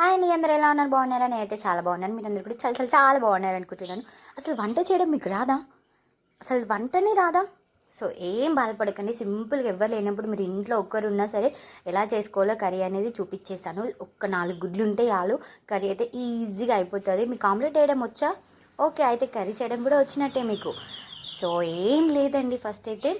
Hi అండి అందరూ ఎలా ఉన్నారు? బాగున్నారా? నేనైతే చాలా బాగున్నాను. మీరు అందరు కూడా చాలా చాలా చాలా బాగున్నారు అనుకుంటున్నాను. అసలు వంట చేయడం మీకు రాదా? అసలు వంటనే రాదా? సో ఏం బాధపడకండి. సింపుల్గా ఎవరు లేనప్పుడు మీరు ఇంట్లో ఒక్కరు ఉన్నా సరే ఎలా చేసుకోవాలో కర్రీ అనేది చూపించేస్తాను ఒక్క నాలుగు గుడ్లు ఉంటే చాలు. కర్రీ అయితే ఈజీగా అయిపోతుంది. మీకు ఆమ్లెట్ వేయడం వచ్చా? ఓకే అయితే కర్రీ చేయడం కూడా వచ్చినట్టే మీకు. సో ఏం లేదండి. ఫస్ట్ అయితే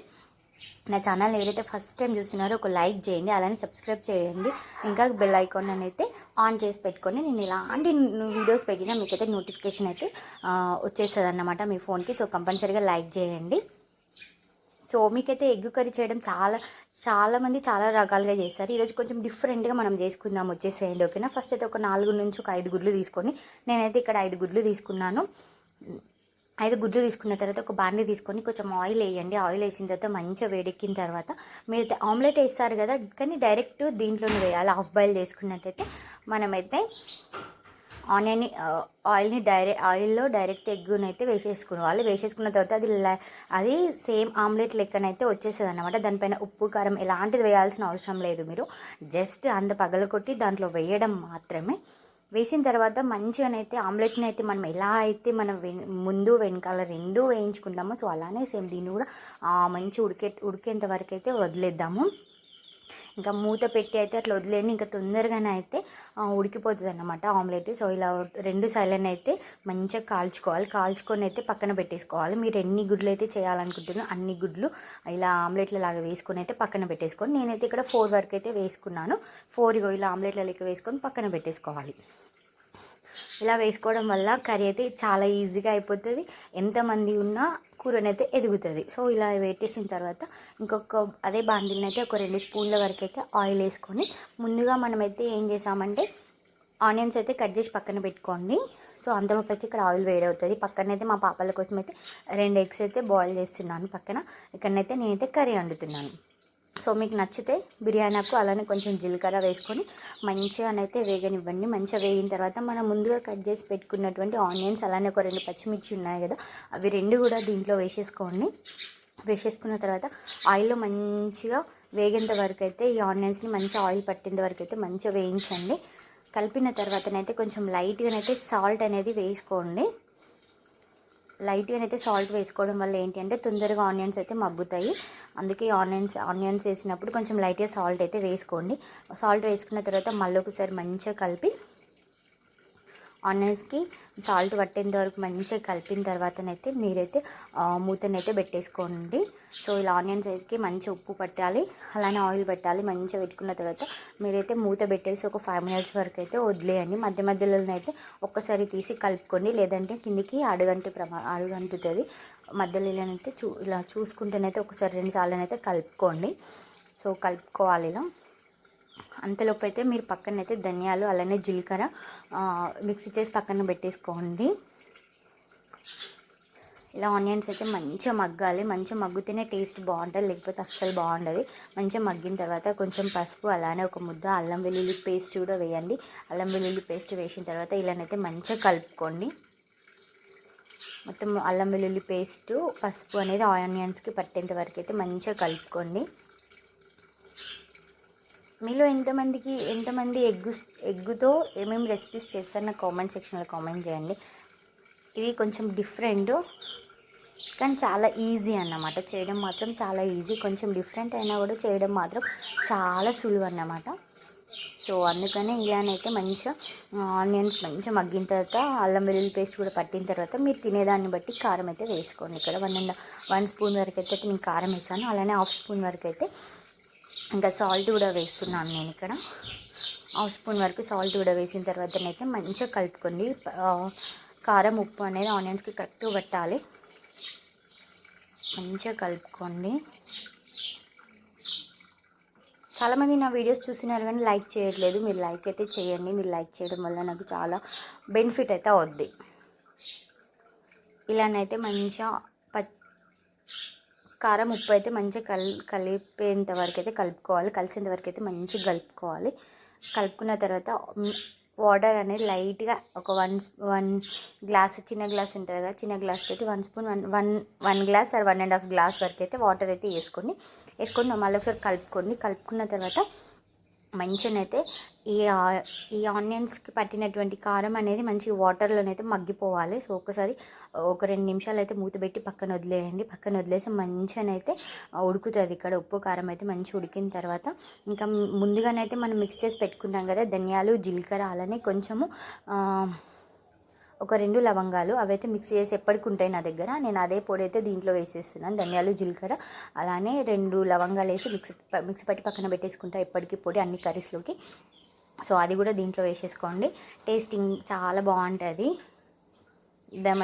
నా ఛానల్ ఎవరైతే ఫస్ట్ టైం చూస్తున్నారో ఒక లైక్ చేయండి అలానే సబ్స్క్రైబ్ చేయండి. ఇంకా బెల్ ఐకాన్ అయితే ఆన్ చేసి పెట్టుకొని నేను ఇలాంటి వీడియోస్ పెట్టినా మీకైతే నోటిఫికేషన్ అయితే వచ్చేస్తుంది అన్నమాట మీ ఫోన్కి. సో కంపల్సరీగా లైక్ చేయండి. సో మీకైతే ఎగ్ కర్రీ చేయడం చాలా చాలామంది చాలా రకాలుగా చేస్తారు. ఈరోజు కొంచెం డిఫరెంట్గా మనం చేసుకుందాం వచ్చేసేయండి ఓకేనా? ఫస్ట్ అయితే ఒక నాలుగు నుంచి ఒక ఐదు గుడ్లు తీసుకొని నేనైతే ఇక్కడ ఐదు గుడ్లు తీసుకున్నాను. అయితే గుడ్లు తీసుకున్న తర్వాత ఒక బాండి తీసుకొని కొంచెం ఆయిల్ వేయండి. ఆయిల్ వేసిన తర్వాత మంచిగా వేడెక్కిన తర్వాత మీరు ఆమ్లెట్ వేస్తారు కదా కానీ డైరెక్ట్ దీంట్లోనే వేయాలి. హాఫ్ బాయిల్ చేసుకున్నట్టయితే మనమైతే ఆనియన్ ఆయిల్ని డైరెక్ట్ ఆయిల్లో డైరెక్ట్ ఎగ్గును అయితే వేసేసుకోవాలి వేసేసుకున్న తర్వాత అది అది సేమ్ ఆమ్లెట్ లెక్కనైతే వచ్చేస్తుంది అనమాట దానిపైన ఉప్పు కారం ఎలాంటిది వేయాల్సిన అవసరం లేదు మీరు. జస్ట్ అంత పగలకొట్టి దాంట్లో వేయడం మాత్రమే వేసిన తర్వాత మంచిగానైతే ఆమ్లెట్ని అయితే మనం ఎలా అయితే మనం ముందు వెనకాల రెండు వేయించుకుంటామో సో అలానే సేమ్ దీన్ని కూడా మంచి ఉడికే ఉడికేంత వరకు అయితే వదిలేద్దాము. ఇంకా మూత పెట్టి అయితే అట్లా వదిలేండి ఇంకా తొందరగానే అయితే ఉడికిపోతుంది అనమాట ఆమ్లెట్. సో ఇలా రెండు సైడ్లను అయితే మంచిగా కాల్చుకోవాలి. కాల్చుకొని అయితే పక్కన పెట్టేసుకోవాలి. మీరు ఎన్ని గుడ్లు అయితే చేయాలనుకుంటున్నారో అన్ని గుడ్లు ఇలా ఆమ్లెట్ల లాగా వేసుకొని అయితే పక్కన పెట్టేసుకోండి. నేనైతే ఇక్కడ ఫోర్ వరకు అయితే వేసుకున్నాను. ఫోర్ ఇగో ఇలా ఆమ్లెట్ల లెక్క వేసుకొని పక్కన పెట్టేసుకోవాలి. ఇలా వేసుకోవడం వల్ల కర్రీ అయితే చాలా ఈజీగా అయిపోతుంది. ఎంతమంది ఉన్నా కూరనైతే ఎదుగుతుంది. సో ఇలా పెట్టేసిన తర్వాత ఇంకొక అదే బాండిల్ని అయితే ఒక రెండు స్పూన్ల వరకు అయితే ఆయిల్ వేసుకొని ముందుగా మనమైతే ఏం చేసామంటే ఆనియన్స్ అయితే కట్ చేసి పక్కన పెట్టుకోండి. సో అంతలోపు అయితే ఇక్కడ ఆయిల్ వేడవుతుంది. పక్కన అయితే మా పాపల కోసం అయితే రెండు ఎగ్స్ అయితే బాయిల్ చేస్తున్నాను పక్కన. ఇక్కడనైతే నేనైతే కర్రీ వండుతున్నాను. సో మీకు నచ్చితే బిర్యానీకు అలానే కొంచెం జీలకర్ర వేసుకొని మంచిగానైతే వేగనివ్వండి. మంచిగా వేగిన తర్వాత మనం ముందుగా కట్ చేసి పెట్టుకున్నటువంటి ఆనియన్స్ అలానే ఒక రెండు పచ్చిమిర్చి ఉన్నాయి కదా అవి రెండు కూడా దీంట్లో వేసేసుకోండి. వేసేసుకున్న తర్వాత ఆయిల్లో మంచిగా వేగేంత వరకు అయితే ఈ ఆనియన్స్ని మంచిగా ఆయిల్ పట్టేంత వరకు అయితే మంచిగా వేయించండి. కలిపిన తర్వాతనైతే కొంచెం లైట్గానైతే సాల్ట్ అనేది వేసుకోండి. లైట్గానైతే సాల్ట్ వేసుకోవడం వల్ల ఏంటి అంటే తొందరగా ఆనియన్స్ అయితే మగ్గుతాయి. అందుకే ఆనియన్స్ ఆనియన్స్ వేసినప్పుడు కొంచెం లైట్గా సాల్ట్ అయితే వేసుకోండి. సాల్ట్ వేసుకున్న తర్వాత మళ్ళీ ఒకసారి మంచిగా కలిపి ఆనియన్స్కి సాల్ట్ పట్టేంత వరకు మంచిగా కలిపిన తర్వాతనైతే మీరైతే మూతనైతే పెట్టేసుకోండి. సో ఇలా ఆనియన్స్ అయితే మంచిగా ఉప్పు పెట్టాలి అలానే ఆయిల్ పెట్టాలి మంచిగా పెట్టుకున్న తర్వాత మీరైతే మూత పెట్టేసి ఒక ఫైవ్ మినిట్స్ వరకు అయితే వదిలేయండి. మధ్య మధ్యలోనైతే ఒక్కసారి తీసి కలుపుకోండి. లేదంటే కిందికి అడుగంటి ప్రమా అడుగంటుతుంది. మధ్యలోనైతే చూ ఇలా చూసుకుంటేనైతే ఒకసారి రెండు సార్లనైతే కలుపుకోండి. సో కలుపుకోవాలి ఇలా. అంతలోపు అయితే మీరు పక్కనైతే ధనియాలు అలానే జీలకర్ర మిక్సీ చేసి పక్కన పెట్టేసుకోండి. ఇలా ఆనియన్స్ అయితే మంచిగా మగ్గాలి. మంచిగా మగ్గుతేనే టేస్ట్ బాగుంటుంది. లేకపోతే అస్సలు బాగుండదు. మంచిగా మగ్గిన తర్వాత కొంచెం పసుపు అలానే ఒక ముద్ద అల్లం వెల్లుల్లి పేస్ట్ కూడా వేయండి. అల్లం వెల్లుల్లి పేస్ట్ వేసిన తర్వాత ఇలానైతే మంచిగా కలుపుకోండి. మొత్తం అల్లం వెల్లుల్లి పేస్టు పసుపు అనేది ఆనియన్స్కి పట్టేంత వరకు అయితే మంచిగా కలుపుకోండి. మీలో ఎంతమందికి ఎంతమంది ఎగ్గు ఎగ్గుతో ఏమేమి రెసిపీస్ చేస్తారు నాకు కామెంట్ సెక్షన్లో కామెంట్ చేయండి. ఇది కొంచెం డిఫరెంట్ కానీ చాలా ఈజీ అన్నమాట. చేయడం మాత్రం చాలా ఈజీ. కొంచెం డిఫరెంట్ అయినా కూడా చేయడం మాత్రం చాలా సులువు అన్నమాట. సో అందుకనే ఇలానైతే మంచిగా ఆనియన్స్ మంచిగా మగ్గిన తర్వాత అల్లం వెల్లుల్లి పేస్ట్ కూడా పట్టిన తర్వాత మీరు తినేదాన్ని బట్టి కారం అయితే వేసుకోండి. ఇక్కడ వన్ అండ్ వన్ స్పూన్ వరకు అయితే నేను కారం వేసాను. అలానే హాఫ్ స్పూన్ వరకు అయితే ఇంకా సాల్ట్ కూడా వేస్తున్నాను నేను ఇక్కడ. హాఫ్ స్పూన్ వరకు సాల్ట్ కూడా వేసిన తర్వాతనైతే మంచిగా కలుపుకోండి. కారం ఉప్పు అనేది ఆనియన్స్కి కరెక్ట్గా పెట్టాలి. మంచిగా కలుపుకోండి. చాలామంది నా వీడియోస్ చూస్తున్నారు కానీ లైక్ చేయట్లేదు. మీరు లైక్ అయితే చేయండి. మీరు లైక్ చేయడం వల్ల నాకు చాలా బెనిఫిట్ అయితే అవుద్ది. ఇలానైతే మంచిగా కారం ఉప్పు అయితే మంచిగా కల్ కలిపేంత వరకు అయితే కలుపుకోవాలి. కలిసేంత వరకు అయితే మంచిగా కలుపుకోవాలి. కలుపుకున్న తర్వాత వాటర్ అనేది లైట్గా ఒక వన్ వన్ గ్లాస్ చిన్న గ్లాస్ ఉంటుంది కదా చిన్న గ్లాస్ తోటి one spoon one one one glass or one and half glass వరకు అయితే వాటర్ అయితే వేసుకోండి వేసుకొని మళ్ళీ ఒకసారి కలుపుకోండి కలుపుకున్న తర్వాత మంచిగానైతే ఈ ఆ- ఈ ఆనియన్స్కి పట్టినటువంటి కారం అనేది మంచి వాటర్లోనైతే మగ్గిపోవాలి. సో ఒకసారి ఒక రెండు నిమిషాలు అయితే మూత పెట్టి పక్కన వదిలేయండి. పక్కన వదిలేసి మంచిగానైతే ఉడుకుతుంది. ఇక్కడ ఉప్పు కారం అయితే మంచి ఉడికిన తర్వాత ఇంకా ముందుగానైతే మనం మిక్స్ చేసి పెట్టుకున్నాం కదా ధనియాలు జీలకర్ర అలానే కొంచెము ఒక రెండు లవంగాలు అవైతే మిక్స్ చేసి ఎప్పటికి ఉంటాయి నా దగ్గర. నేను అదే పొడి అయితే దీంట్లో వేసేస్తున్నాను. ధనియాలు జీలకర్ర అలానే రెండు లవంగాలు వేసి మిక్స్ మిక్స్ పట్టి పక్కన పెట్టేసుకుంటా ఎప్పటికీ పొడి అన్ని కర్రీస్లోకి. సో అది కూడా దీంట్లో వేసేసుకోండి. టేస్టింగ్ చాలా బాగుంటుంది.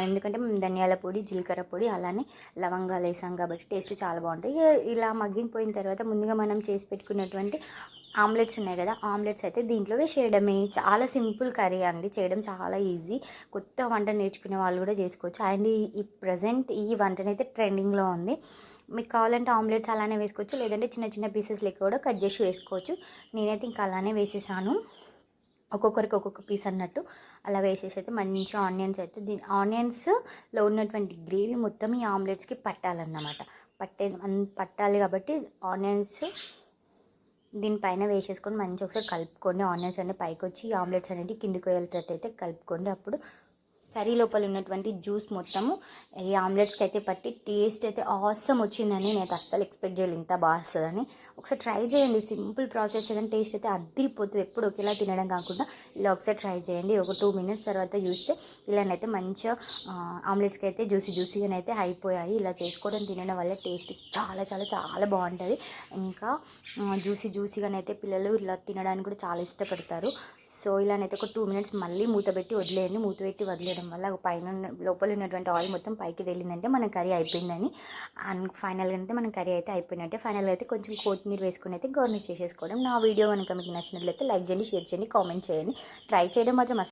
ఎందుకంటే ధనియాల పొడి జీలకర్ర పొడి అలానే లవంగాలు వేసాం కాబట్టి టేస్ట్ చాలా బాగుంటాయి. ఇలా మగ్గిపోయిన తర్వాత ముందుగా మనం చేసి పెట్టుకున్నటువంటి ఆమ్లెట్స్ ఉన్నాయి కదా ఆమ్లెట్స్ అయితే దీంట్లో వేసేయడమే. చాలా సింపుల్ కర్రీ అండి. చేయడం చాలా ఈజీ. కొత్త వంట నేర్చుకునే వాళ్ళు కూడా చేసుకోవచ్చు. అండ్ ఈ- ప్రజెంట్ ఈ వంటనైతే ట్రెండింగ్లో ఉంది. మీకు కావాలంటే ఆమ్లెట్స్ అలానే వేసుకోవచ్చు. లేదంటే చిన్న చిన్న పీసెస్ లెక్క కూడా కట్ చేసి వేసుకోవచ్చు. నేనైతే ఇంకా అలానే వేసేసాను. ఒక్కొక్కరికి ఒక్కొక్క పీస్ అన్నట్టు అలా వేసేసి అయితే మంచిగా ఆనియన్స్ అయితే దీని ఆనియన్స్లో ఉన్నటువంటి గ్రేవీ మొత్తం ఈ ఆమ్లెట్స్కి పట్టాలన్నమాట. పట్టే అన్- పట్టాలి కాబట్టి ఆనియన్స్ దీనిపైన వేసేసుకొని మంచిగా ఒకసారి కలుపుకోండి. ఆనియన్స్ అన్నీ పైకి వచ్చి ఆమ్లెట్స్ అనేవి కిందికి వెళ్ళేటట్టు అయితే కలుపుకోండి. అప్పుడు కర్రీ లోపల ఉన్నటువంటి జ్యూస్ మొత్తము ఈ ఆమ్లెట్స్కి అయితే పట్టి టేస్ట్ అయితే ఆసమ్ వచ్చిందని నేను అస్సలు ఎక్స్పెక్ట్ చేయలేదు. ఇంత బాగా వస్తుందని. ఒకసారి ట్రై చేయండి. సింపుల్ ప్రాసెస్ ఏదైనా టేస్ట్ అయితే అద్దరిపోతుంది ఎప్పుడు ఒకేలా తినడం కాకుండా ఇలా ఒకసారి ట్రై చేయండి. ఒక టూ మినిట్స్ తర్వాత చూస్తే ఇలానైతే మంచిగా ఆమ్లెట్స్కి అయితే జ్యూసీ జ్యూసీగానైతే అయిపోయాయి. ఇలా చేసుకోవడం తినడం వల్ల టేస్ట్ చాలా చాలా చాలా బాగుంటుంది. ఇంకా జ్యూసీ జ్యూసీగానైతే పిల్లలు ఇలా తినడానికి కూడా చాలా ఇష్టపడతారు. సో ఇలానైతే ఒక టూ మినిట్స్ మళ్ళీ మూత పెట్టి వదిలేయండి. మూత పెట్టి వదిలేయడం వల్ల పైన లోపల ఉన్నటువంటి ఆయిల్ మొత్తం పైకి తేలిందంటే మన కర్రీ అయిపోయిందని. అండ్ ఫైనల్గా అయితే మన కర్రీ అయితే అయిపోయినట్టే. ఫైనల్గా అయితే కొంచెం కొత్తిమీర వేసుకుని అయితే గవర్నమెంట్ చేసేసుకోవడం. నా వీడియో కనుక మీకు నచ్చినట్లయితే లైక్ చేయండి షేర్ చేయండి కామెంట్ చేయండి. ట్రై చేయడం మాత్రం